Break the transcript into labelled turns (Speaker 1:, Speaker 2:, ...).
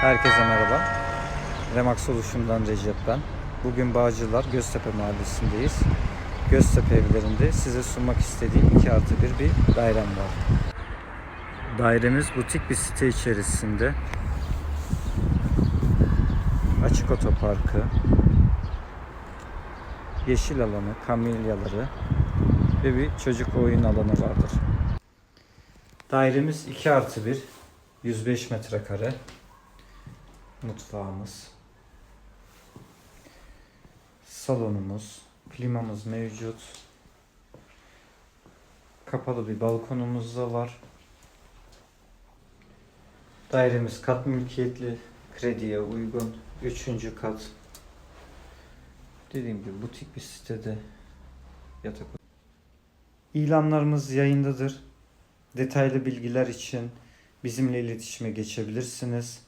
Speaker 1: Herkese merhaba. Remax Oluşum'dan Recep ben. Bugün Bağcılar Göztepe Mahallesi'ndeyiz. Göztepe evlerinde size sunmak istediğim 2 artı 1 bir dairem var. Dairemiz butik bir site içerisinde. Açık otoparkı, yeşil alanı, kamilyaları ve bir çocuk oyun alanı vardır. Dairemiz 2 artı 1, 105 metrekare. Mutfağımız. Salonumuz. Klimamız mevcut. Kapalı bir balkonumuz da var. Dairemiz kat mülkiyetli. Krediye uygun. Üçüncü kat. Dediğim gibi butik bir sitede yatak İlanlarımız yayındadır. Detaylı bilgiler için bizimle iletişime geçebilirsiniz.